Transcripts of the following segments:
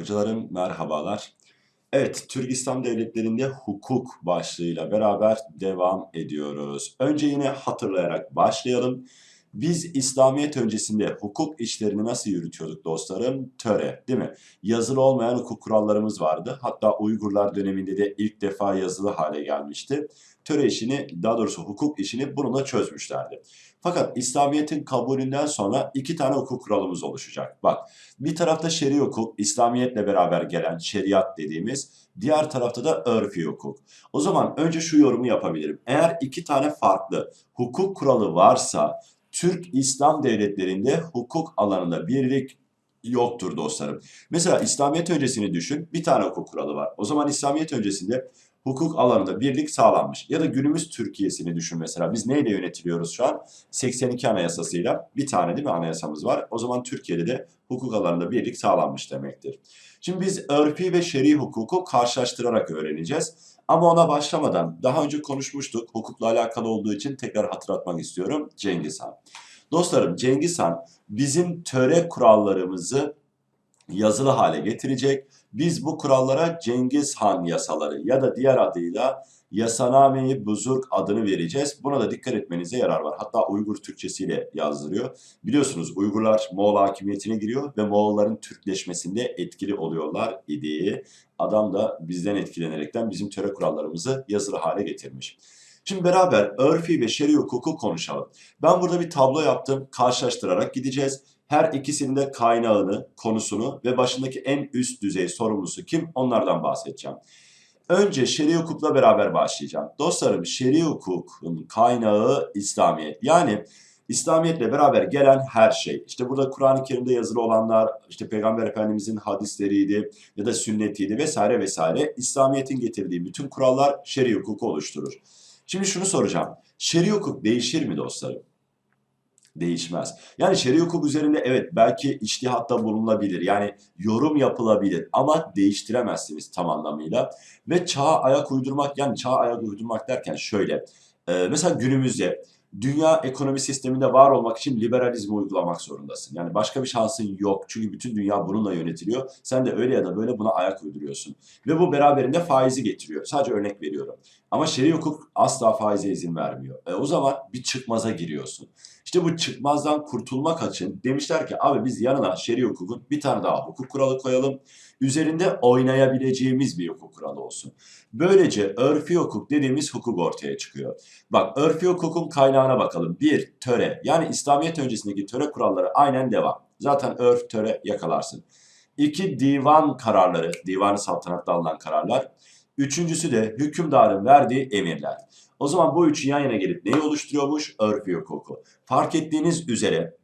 Hocalarım merhabalar. Evet, Türk İslam Devletleri'nde hukuk başlığıyla beraber devam ediyoruz. Önce yine hatırlayarak başlayalım. Biz İslamiyet öncesinde hukuk işlerini nasıl yürütüyorduk dostlarım? Töre, değil mi? Yazılı olmayan hukuk kurallarımız vardı. Hatta Uygurlar döneminde de ilk defa yazılı hale gelmişti. Töre işini, daha doğrusu hukuk işini bununla çözmüşlerdi. Fakat İslamiyet'in kabulünden sonra iki tane hukuk kuralımız oluşacak. Bak, bir tarafta şer'i hukuk, İslamiyet'le beraber gelen şeriat dediğimiz, diğer tarafta da örfi hukuk. O zaman önce şu yorumu yapabilirim. Eğer iki tane farklı hukuk kuralı varsa, Türk İslam devletlerinde hukuk alanında birlik yoktur dostlarım. Mesela İslamiyet öncesini düşün, bir tane hukuk kuralı var. O zaman İslamiyet öncesinde hukuk alanında birlik sağlanmış. Ya da günümüz Türkiye'sini düşün mesela. Biz neyle yönetiliyoruz şu an? 82 anayasasıyla bir tane değil mi anayasamız var. O zaman Türkiye'de de hukuk alanında birlik sağlanmış demektir. Şimdi biz örfi ve şer'i hukuku karşılaştırarak öğreneceğiz. Ama ona başlamadan daha önce konuşmuştuk. Hukukla alakalı olduğu için tekrar hatırlatmak istiyorum. Cengiz Han. Dostlarım Cengiz Han bizim töre kurallarımızı yazılı hale getirecek. Biz bu kurallara Cengiz Han yasaları ya da diğer adıyla Yasaname-i Buzurg adını vereceğiz. Buna da dikkat etmenize yarar var. Hatta Uygur Türkçesiyle yazdırıyor. Biliyorsunuz Uygurlar Moğol hakimiyetine giriyor ve Moğolların Türkleşmesinde etkili oluyorlar idi. Adam da bizden etkilenerekten bizim töre kurallarımızı yazılı hale getirmiş. Şimdi beraber örfi ve şer'i hukuku konuşalım. Ben burada bir tablo yaptım. Karşılaştırarak gideceğiz. Her ikisinin de kaynağını, konusunu ve başındaki en üst düzey sorumlusu kim onlardan bahsedeceğim. Önce şer'i hukukla beraber başlayacağım. Dostlarım şer'i hukukun kaynağı İslamiyet. Yani İslamiyetle beraber gelen her şey. İşte burada Kur'an-ı Kerim'de yazılı olanlar, işte Peygamber Efendimizin hadisleriydi ya da sünnetiydi vesaire vesaire. İslamiyet'in getirdiği bütün kurallar şer'i hukuku oluşturur. Şimdi şunu soracağım. Şer'i hukuk değişir mi dostlarım? Değişmez. Yani şer'i hukuk üzerinde evet belki içtihatta bulunabilir. Yani yorum yapılabilir ama değiştiremezsiniz tam anlamıyla. Ve çağa ayak uydurmak yani çağa ayak uydurmak derken şöyle. E, mesela günümüzde dünya ekonomi sisteminde var olmak için liberalizmi uygulamak zorundasın. Yani başka bir şansın yok. Çünkü bütün dünya bununla yönetiliyor. Sen de öyle ya da böyle buna ayak uyduruyorsun. Ve bu beraberinde faizi getiriyor. Sadece örnek veriyorum. Ama şer'i hukuk asla faize izin vermiyor. E, o zaman bir çıkmaza giriyorsun. İşte bu çıkmazdan kurtulmak için demişler ki abi biz yanına şer'i hukukun bir tane daha hukuk kuralı koyalım. Üzerinde oynayabileceğimiz bir hukuk kuralı olsun. Böylece örfi hukuk dediğimiz hukuk ortaya çıkıyor. Bak örfi hukukun kaynağına bakalım. Bir, töre. Yani İslamiyet öncesindeki töre kuralları aynen devam. Zaten örf, töre yakalarsın. İki, divan kararları. Divan-ı saltanatta alınan kararlar. Üçüncüsü de hükümdarın verdiği emirler. O zaman bu üçü yan yana gelip neyi oluşturuyormuş? Örfi hukuku. Fark ettiğiniz üzere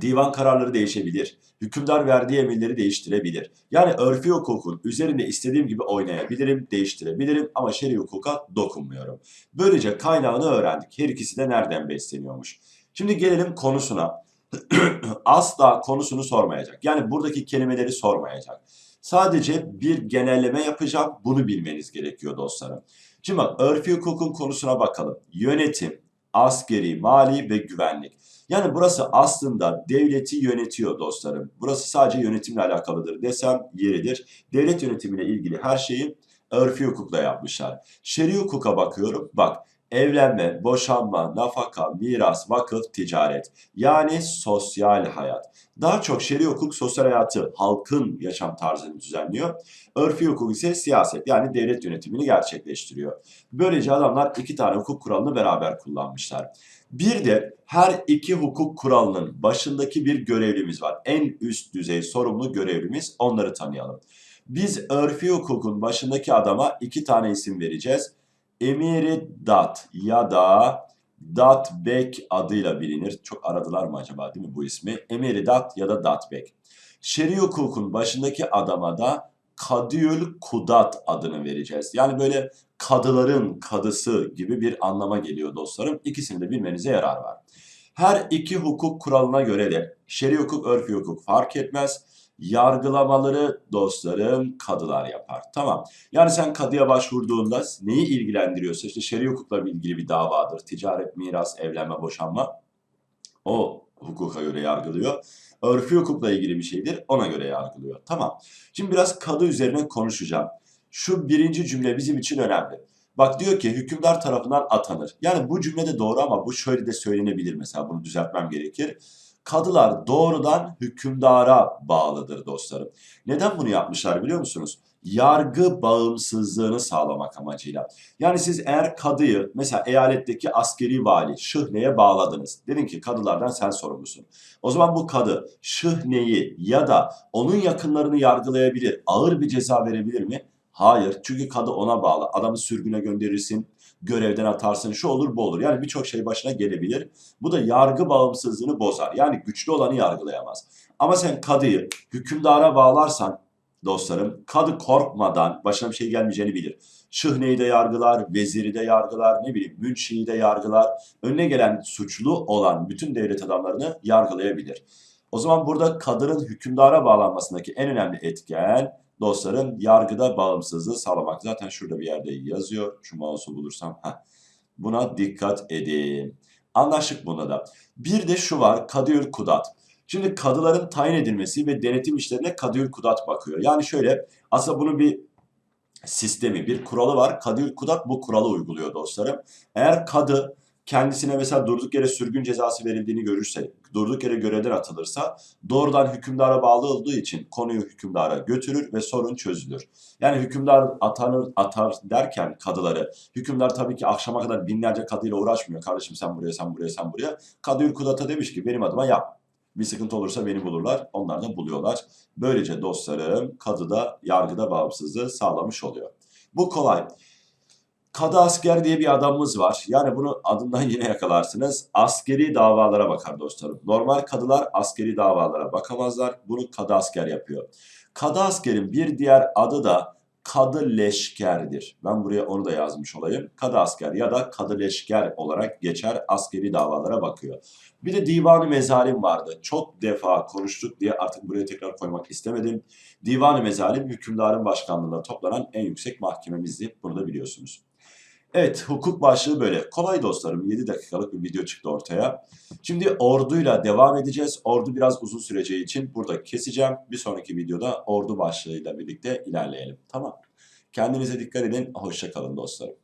divan kararları değişebilir. Hükümdar verdiği emirleri değiştirebilir. Yani örfi hukukun üzerinde istediğim gibi oynayabilirim, değiştirebilirim ama şer'i hukuka dokunmuyorum. Böylece kaynağını öğrendik. Her ikisi de nereden besleniyormuş. Şimdi gelelim konusuna. Asla konusunu sormayacak. Yani buradaki kelimeleri sormayacak. Sadece bir genelleme yapacağım. Bunu bilmeniz gerekiyor dostlarım. Şimdi bak örfi hukukun konusuna bakalım. Yönetim, askeri, mali ve güvenlik. Yani burası aslında devleti yönetiyor dostlarım. Burası sadece yönetimle alakalıdır desem yeridir. Devlet yönetimiyle ilgili her şeyi örfi hukukla yapmışlar. Şer'i hukuka bakıyorum. Bak evlenme, boşanma, nafaka, miras, vakıf, ticaret. Yani sosyal hayat. Daha çok şer'i hukuk sosyal hayatı, halkın yaşam tarzını düzenliyor. Örfi hukuk ise siyaset yani devlet yönetimini gerçekleştiriyor. Böylece adamlar iki tane hukuk kuralını beraber kullanmışlar. Bir de her iki hukuk kuralının başındaki bir görevlimiz var. En üst düzey sorumlu görevlimiz onları tanıyalım. Biz örfi hukukun başındaki adama iki tane isim vereceğiz. Emiri Dat ya da Dat Bek adıyla bilinir. Çok aradılar mı acaba değil mi bu ismi? Emiri Dat ya da Dat Bek. Şer'i hukukun başındaki adama da Kadiyül Kudat adını vereceğiz. Yani böyle kadıların kadısı gibi bir anlama geliyor dostlarım. İkisini de bilmenize yarar var. Her iki hukuk kuralına göre de şer'i hukuk, örfi hukuk fark etmez. Yargılamaları dostlarım kadılar yapar. Tamam. Yani sen kadıya başvurduğunda neyi ilgilendiriyorsa işte şer'i hukukla ilgili bir davadır. Ticaret, miras, evlenme, boşanma. O hukuka göre yargılıyor. Örfü hukukla ilgili bir şeydir. Ona göre yargılıyor. Tamam. Şimdi biraz kadı üzerine konuşacağım. Şu birinci cümle bizim için önemli. Bak diyor ki hükümdar tarafından atanır. Yani bu cümlede doğru ama bu şöyle de söylenebilir mesela bunu düzeltmem gerekir. Kadılar doğrudan hükümdara bağlıdır dostlarım. Neden bunu yapmışlar biliyor musunuz? Yargı bağımsızlığını sağlamak amacıyla. Yani siz eğer kadıyı mesela eyaletteki askeri vali şıhneye bağladınız. Dedin ki kadılardan sen sorumlusun. O zaman bu kadı şıhneyi ya da onun yakınlarını yargılayabilir, ağır bir ceza verebilir mi? Hayır. Çünkü kadı ona bağlı. Adamı sürgüne gönderirsin, görevden atarsın, şu olur bu olur. Yani birçok şey başına gelebilir. Bu da yargı bağımsızlığını bozar. Yani güçlü olanı yargılayamaz. Ama sen kadıyı hükümdara bağlarsan dostlarım, kadı korkmadan başına bir şey gelmeyeceğini bilir. Şıhneyi de yargılar, veziri de yargılar, ne bileyim münşiyi de yargılar. Önüne gelen suçlu olan bütün devlet adamlarını yargılayabilir. O zaman burada kadının hükümdara bağlanmasındaki en önemli etken dostlarım yargıda bağımsızlığı sağlamak. Zaten şurada bir yerde yazıyor. Şu mouse'u bulursam. Heh. Buna dikkat edin. Anlaştık buna da. Bir de şu var. Kadıyül Kudat. Şimdi kadıların tayin edilmesi ve denetim işlerine Kadıyül Kudat bakıyor. Yani şöyle aslında bunun bir sistemi, bir kuralı var. Kadıyül Kudat bu kuralı uyguluyor dostlarım. Eğer kadı kendisine mesela durduk yere sürgün cezası verildiğini görürse, durduk yere görevden atılırsa doğrudan hükümdara bağlı olduğu için konuyu hükümdara götürür ve sorun çözülür. Yani hükümdar atanır, atar derken kadıları, hükümdar tabii ki akşama kadar binlerce kadıyla uğraşmıyor. Kardeşim sen buraya, sen buraya, sen buraya. Kadı Kudat'a demiş ki benim adıma yap. Bir sıkıntı olursa beni bulurlar. Onlar da buluyorlar. Böylece dostlarım kadıda, yargıda bağımsızlığı sağlamış oluyor. Bu kolay. Kadı asker diye bir adamımız var. Yani bunu adından yine yakalarsınız. Askeri davalara bakar dostlarım. Normal kadılar askeri davalara bakamazlar. Bunu kadı asker yapıyor. Kadı askerin bir diğer adı da kadı leşkerdir. Ben buraya onu da yazmış olayım. Kadı asker ya da kadı leşker olarak geçer askeri davalara bakıyor. Bir de divanı mezalim vardı. Çok defa konuştuk diye artık buraya tekrar koymak istemedim. Divanı mezalim hükümdarın başkanlığında toplanan en yüksek mahkememizdi. Bunu da biliyorsunuz. Evet hukuk başlığı böyle. Kolay dostlarım 7 dakikalık bir video çıktı ortaya. Şimdi orduyla devam edeceğiz. Ordu biraz uzun süreceği için burada keseceğim. Bir sonraki videoda ordu başlığıyla birlikte ilerleyelim. Tamam. Kendinize dikkat edin. Hoşçakalın dostlarım.